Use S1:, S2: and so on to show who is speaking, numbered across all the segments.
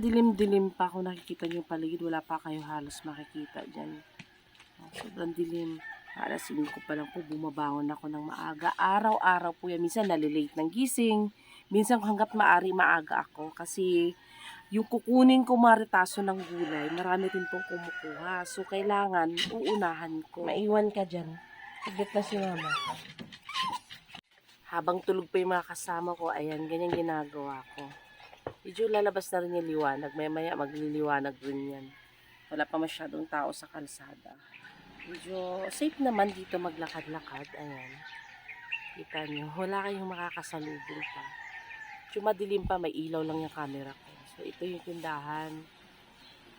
S1: madilim-dilim pa kung nakikita niyo paligid. Wala pa kayo halos makikita dyan. Oh, sobrang dilim. Alas 5 pa lang po, bumabangon ako ng maaga. Araw-araw po yan. Minsan nalilate ng gising. Minsan hanggat maari maaga ako. Kasi yung kukunin ko maritaso ng gulay, marami din pong kumukuha. So, kailangan uunahan ko.
S2: Maiwan ka dyan. Higit na si mama.
S1: Habang tulog pa yung mga kasama ko, ayan, ganyan ginagawa ko. Medyo lalabas na rin yung liwanag. Maya maya magliliwanag rin yan. Wala pa masyadong tao sa kalsada. Medyo safe naman dito maglakad-lakad. Ayan. Kita nyo, wala kayong makakasalubong pa. Medyo madilim pa, may ilaw lang yung camera ko. So, ito yung tindahan.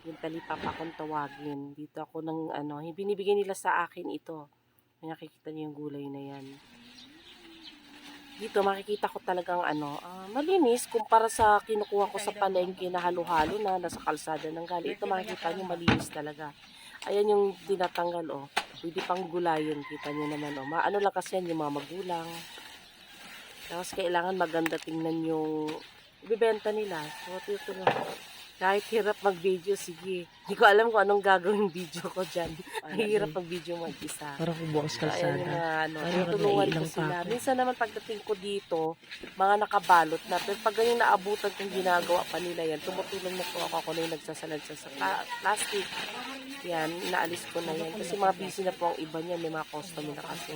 S1: Yung talipa pa akong tawagin. Dito ako ng, ano, binibigay nila sa akin ito. May nakikita niyo yung gulay na yan dito makikita ko talagang ano, ah, malinis kumpara sa kinukuha ko sa palengke na halo-halo na nasa kalsada ng gali. Ito makikita nyo malinis talaga. Ayan yung tinatanggal oh. Pwede pang gulayin, kita nyo naman oh. Maano lang kasi yan yung mga magulang. Tapos kailangan maganda tingnan yung ibibenta nila. So, ito lang. Kahit hirap mag-video, sige. Hindi ko alam kung anong gagawin video ko dyan. Hirap mag-video mag-isa.
S2: Para kung bukas
S1: So, ayan yung
S2: kalsada.
S1: mga ano,
S2: Parang
S1: tutulungan ko
S2: pa
S1: sila.
S2: ako.
S1: Minsan naman pagdating ko dito, mga nakabalot na. Pero pag ganyan naabutan kong ginagawa pa nila yan, tumutulong na po ako ako na yung nagsasalad sa plastic. Yan, inaalis ko na yan. Kasi mga busy na po ang iba niyan, may mga customer na kasi.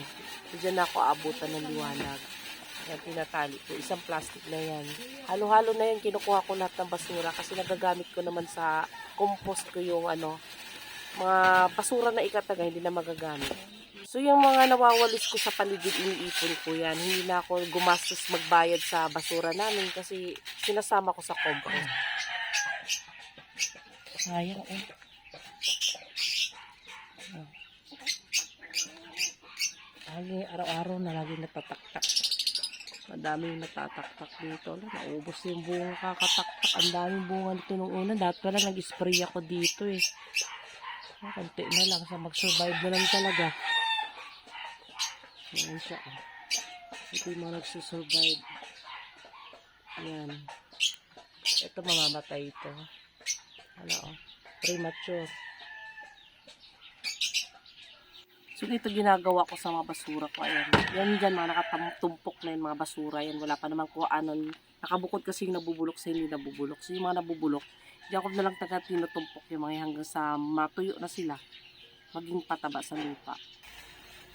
S1: So, dyan na ako abutan ng liwanag. Yan, tinatali ko. Isang plastic na yan. Halo-halo na yan, kinukuha ko lahat ng basura kasi nagagamit ko naman sa compost ko yung ano, mga basura na ikataga, hindi na magagamit. So, yung mga nawawalis ko sa paligid, iniipon ko yan. Hindi na ako gumastos magbayad sa basura namin kasi sinasama ko sa compost.
S2: Sayang eh. Lagi, araw-araw na lagi natataktak.
S1: Madami yung natataktak dito. Alam, naubos yung bunga kakataktak. Ang daming bunga nito nung una. Dahil pala nag-spray ako dito eh. Ah, Konti na lang sa mag-survive na lang talaga. Yan siya. oh. Ito yung mga nagsusurvive. Yan. Ito mamamatay ito. Ano oh. Premature. So, dito ginagawa ko sa mga basura ko. Ayan. Yan dyan, mga nakatumpok na yung mga basura. Yan, wala pa naman ko ano. Nakabukod kasi yung nabubulok sa hindi nabubulok. So, yung mga nabubulok, diyan ko na lang taga tinutumpok yung mga hanggang sa matuyo na sila. Maging pataba sa lupa.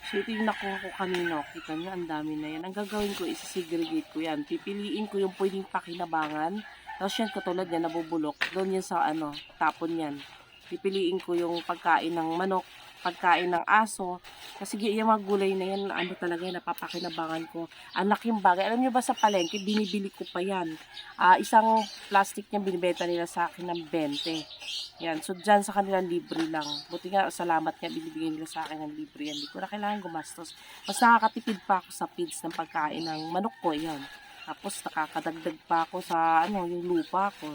S1: So, ito yung nakuha ko kanino. Kita nyo, ang dami na yan. Ang gagawin ko, isi-segregate ko yan. Pipiliin ko yung pwedeng pakinabangan. Tapos yan, katulad yan, nabubulok. Doon yan sa ano, tapon yan. Pipiliin ko yung pagkain ng manok, pagkain ng aso. Kasi yung mga gulay na yan, ano talaga yan, napapakinabangan ko. Ang laking bagay. Alam niyo ba sa palengke, binibili ko pa yan. Ah, isang plastic niya binibenta nila sa akin ng 20. Yan. So, dyan sa kanilang libre lang. Buti nga, salamat nga, binibigay nila sa akin ng libre yan. Hindi ko na kailangan gumastos. Mas nakakatipid pa ako sa feeds ng pagkain ng manok ko, yan. Tapos, nakakadagdag pa ako sa, ano, yung lupa ko.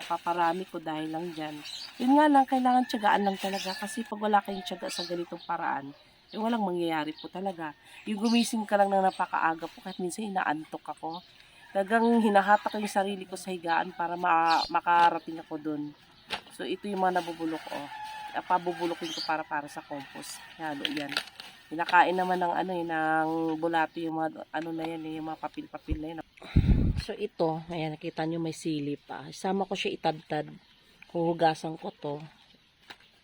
S1: Napaparami ko dahil lang dyan. Yun nga lang, kailangan tiyagaan lang talaga. Kasi pag wala kayong tiyaga sa ganitong paraan, eh, walang mangyayari po talaga. Yung gumising ka lang na napakaaga po, kahit minsan inaantok ako. Talagang hinahatak yung sarili ko sa higaan para ma- makarating ako doon. So, ito yung mga nabubulok ko. Oh. Pabubulokin ko para para sa compost. Halo yan. Pinakain naman ng ano eh, ng bulati yung mga ano na yan, eh, yung mga papil-papil na yan. So, ito, ayan, nakita nyo may sili pa. Isama ko siya itadtad. Huhugasan ko to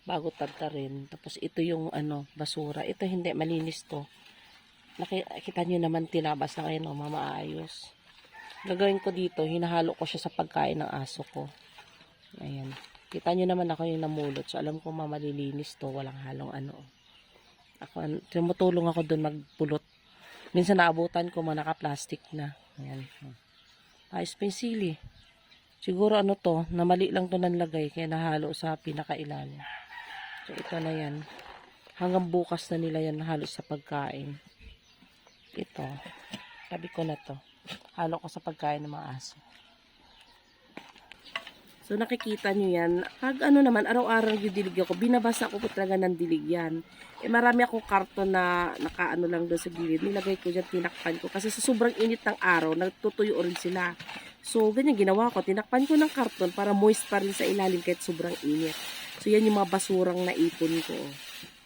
S1: bago tadtarin. Tapos ito yung ano, basura. Ito hindi, malinis to. Nakita nyo naman tinabas na kayo, no, mamaayos. Gagawin ko dito, hinahalo ko siya sa pagkain ng aso ko. Ayan. Kita nyo naman ako yung namulot. So, alam ko mamalilinis to. Walang halong ano. Ako, tumutulong ako doon magpulot. Minsan naabutan ko mga naka-plastic na. Ayan. Ayos pa sili. Siguro ano to, na mali lang to nanlagay kaya nahalo sa pinakailalim. So ito na yan. Hanggang bukas na nila yan nahalo sa pagkain. Ito. Tabi ko na to. Halo ko sa pagkain ng mga aso. So nakikita nyo yan. Pag ano naman, araw-araw yung dilig ako, binabasa ko po talaga ng dilig yan. Eh marami akong karton na nakaano lang doon sa gilid. Nilagay ko dyan, tinakpan ko. Kasi sa sobrang init ng araw, nagtutuyo rin sila. So, ganyan ginawa ko. Tinakpan ko ng karton para moist pa rin sa ilalim kahit sobrang init. So, yan yung mga basurang naipon ko.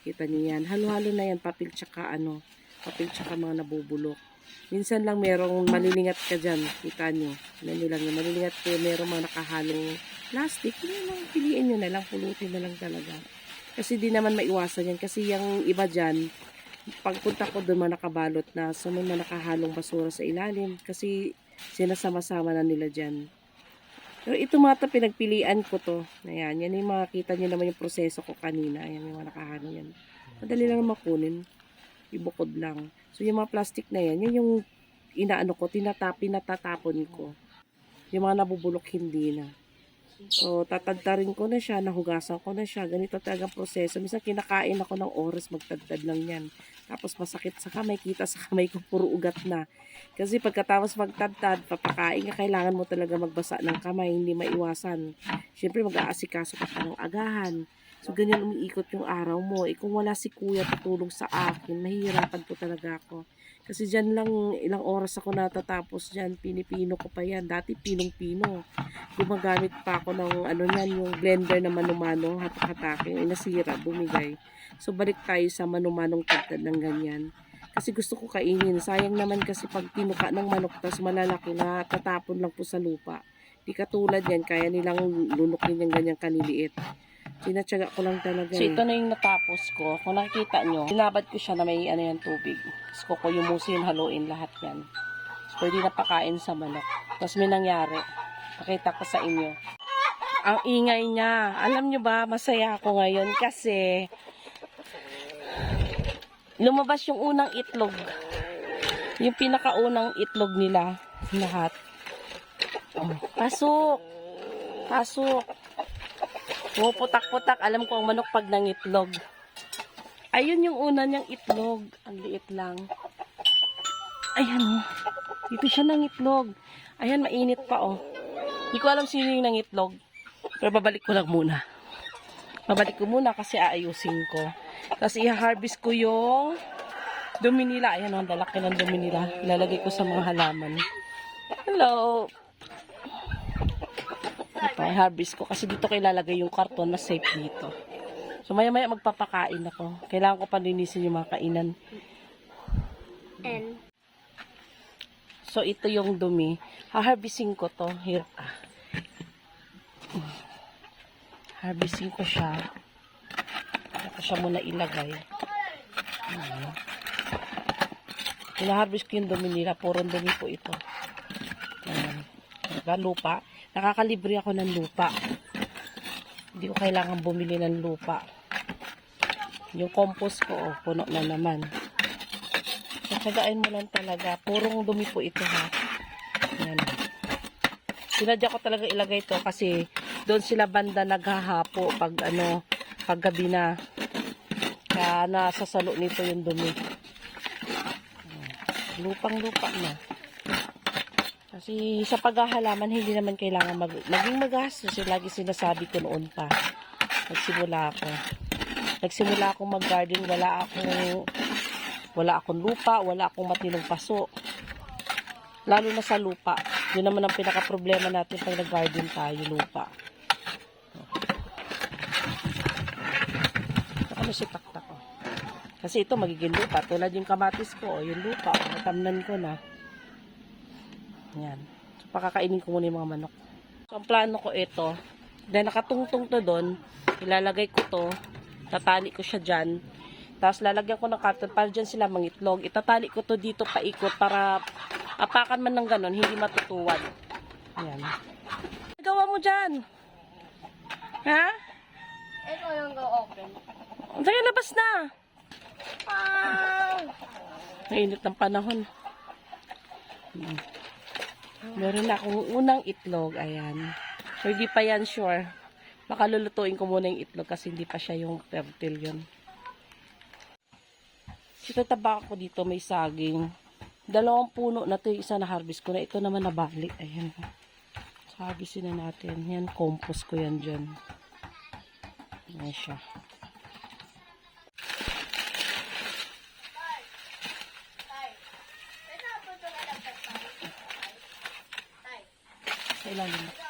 S1: Kita niyo yan. Halo-halo na yan. Papel tsaka ano. Papel tsaka mga nabubulok. Minsan lang merong malilingat ka dyan. Kita nyo. Ano nyo lang yung malilingat ko. Merong mga nakahalong plastic. Yun lang. Piliin nyo na lang. Pulutin na lang talaga. Kasi di naman maiwasan yan. Kasi yung iba dyan, pagpunta ko doon nakabalot na. So may mga nakahalong basura sa ilalim. Kasi sinasama-sama na nila dyan. Pero ito mga to, pinagpilian ko to. Ayan, yan yung makita nyo naman yung proseso ko kanina. Ayan yung mga nakahalo yan. Madali lang makunin. Ibukod lang. So yung mga plastic na yan, yan yung inaano ko, tinatap, pinatatapon ko. Yung mga nabubulok hindi na. So, tatadtarin ko na siya, nahugasan ko na siya. Ganito talaga proseso. Minsan kinakain ako ng oras, magtadtad lang yan. Tapos masakit sa kamay, kita sa kamay ko, puro ugat na. Kasi pagkatapos magtadtad, papakain ka, kailangan mo talaga magbasa ng kamay, hindi maiwasan. Siyempre, mag-aasikaso ka pa ng agahan. So, ganyan umiikot yung araw mo. Eh, kung wala si kuya tutulong sa akin, mahihirapan po talaga ako. Kasi dyan lang, ilang oras ako natatapos dyan, pinipino ko pa yan. Dati pinong-pino. Gumagamit pa ako ng ano yan, yung blender na manumano, hatak-hatakin, ay nasira, bumigay. So, balik tayo sa manumanong tagtad ng ganyan. Kasi gusto ko kainin. Sayang naman kasi pag tinuka ng manok, tas malalaki na tatapon lang po sa lupa. Di katulad yan, kaya nilang lunukin yung ganyang kaniliit. Sinatsaga ko lang talaga. So, ito na yung natapos ko. Kung nakikita nyo, sinabad ko siya na may ano yan, tubig. Tapos ko ko yung musin, haluin lahat yan. So, pwede na pakain sa manok. Tapos may nangyari. Pakita ko sa inyo. Ang ingay niya. Alam nyo ba, masaya ako ngayon kasi lumabas yung unang itlog. Yung pinakaunang itlog nila. Lahat. Oh, pasok! Pasok! Pumuputak-putak. Alam ko ang manok pag nangitlog. Ayun yung una niyang itlog. Ang liit lang. Ayan oh. Dito siya nangitlog. Ayan, mainit pa oh. Hindi ko alam sino yung nangitlog. Pero babalik ko lang muna. Babalik ko muna kasi aayusin ko. Tapos i-harvest ko yung dumi nila. Ayan oh, ang lalaki ng dumi nila. Ilalagay ko sa mga halaman. Hello! Ito, i-harvest ko kasi dito ko ilalagay yung karton na safe dito. So, maya-maya magpapakain ako. Kailangan ko panlinisin yung mga kainan.
S3: And
S1: So, ito yung dumi. Ha-harvesting ko to. Here. ah. Harvesting ko siya. Ako siya muna ilagay. Ayan. Hina-harvest ko yung dumi nila. Purong dumi po ito. Ayan. Diba? Lupa. Nakakalibre ako ng lupa. Hindi ko kailangan bumili ng lupa. Yung compost ko, oh, puno na naman. Tsagain mo lang talaga. Purong dumi po ito ha. Yan. Sinadya ko talaga ilagay to kasi doon sila banda naghahapo pag ano, pag gabi na. Kaya nasasalo nito yung dumi. Lupang lupa na. Kasi sa paghahalaman, hindi naman kailangan mag, maging magastos. Yung lagi sinasabi ko noon pa. Nagsimula ako. Nagsimula akong mag-garden, wala akong wala akong lupa, wala akong matinong paso. Lalo na sa lupa. Yun naman ang pinaka-problema natin pag nag-garden tayo, lupa. Ano si taktak ko? Kasi ito magiging lupa. Tulad yung kamatis ko, o yung lupa. Natamnan ko na. Yan. So, pakakainin ko muna yung mga manok. So, ang plano ko ito, dahil nakatungtong to doon, ilalagay ko to, tatali ko siya dyan, tapos lalagyan ko ng carton para dyan sila mangitlog. Itatali ko to dito paikot para apakan man ng ganon, hindi matutuwad. Ayan. Gawa mo dyan? Ha?
S3: ito yung go open.
S1: Sige, labas na.
S3: Ah!
S1: Mainit ng panahon. Hmm. Meron na akong unang itlog. Ayan. So, hindi pa yan sure. Baka lulutuin ko muna yung itlog kasi hindi pa siya yung fertile yun. Sito tabak ko dito may saging. Dalawang puno na to yung isa na harvest ko na. Ito naman nabali. Ayan. Harvestin na natin. Yan, compost ko yan dyan. Ayan siya. Ilalim.